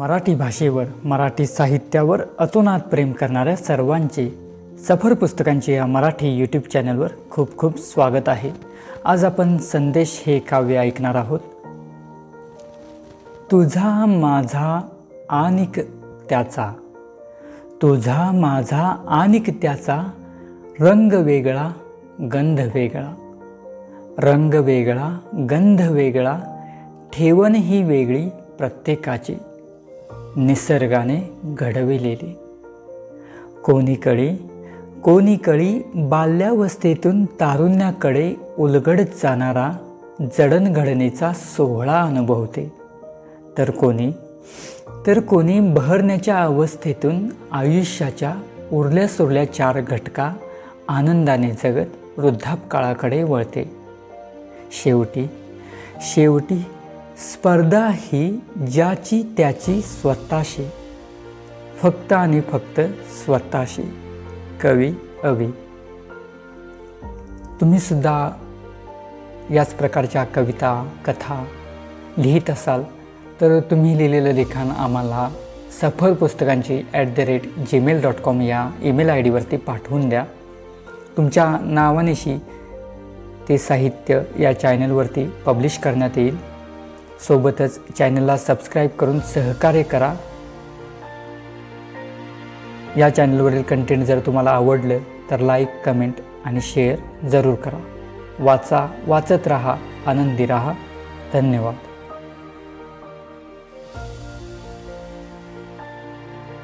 मराठी भाषेवर मराठी साहित्यावर अतोनात प्रेम करणाऱ्या सर्वांचे सफर पुस्तकांचे या मराठी यूट्यूब चॅनलवर खूप खूप स्वागत आहे. आज आपण संदेश हे काव्य ऐकणार आहोत. तुझा माझा आणिक त्याचा. तुझा माझा आणिक त्याचा रंग वेगळा गंध वेगळा. रंग वेगळा गंध वेगळा ठेवण ही वेगळी प्रत्येकाची. निसर्गाने घडविलेली. कोणीकडे कोणीकळी बाल्यावस्थेतून तारुण्याकडे उलगडत जाणारा जडणघडणीचा सोहळा अनुभवते. तर कोणी तर कोणी बहरण्याच्या अवस्थेतून आयुष्याच्या उरल्या सुरल्या चार घटका आनंदाने जगत वृद्धापकाळाकडे वळते. शेवटी शेवटी स्पर्धा ही ज्याची त्याची स्वतःशी फक्त आणि फक्त स्वतःशी. कवी अवी तुम्ही सुद्धा याच प्रकारच्या कविता कथा लिहित असाल तर तुम्ही लिहिलेलं लिखाण आम्हाला सफर पुस्तकांची at the rate Gmail dot com या ईमेल आय डीवरती पाठवून द्या. तुमच्या नावानेशी ते साहित्य या चॅनलवरती पब्लिश करण्यात येईल. सोबतच चॅनलला सबस्क्राईब करून सहकार्य करा. या चॅनलवरील कंटेंट जर तुम्हाला आवडलं तर लाईक कमेंट आणि शेअर जरूर करा. वाचा वाचत राहा आनंदी राहा. धन्यवाद.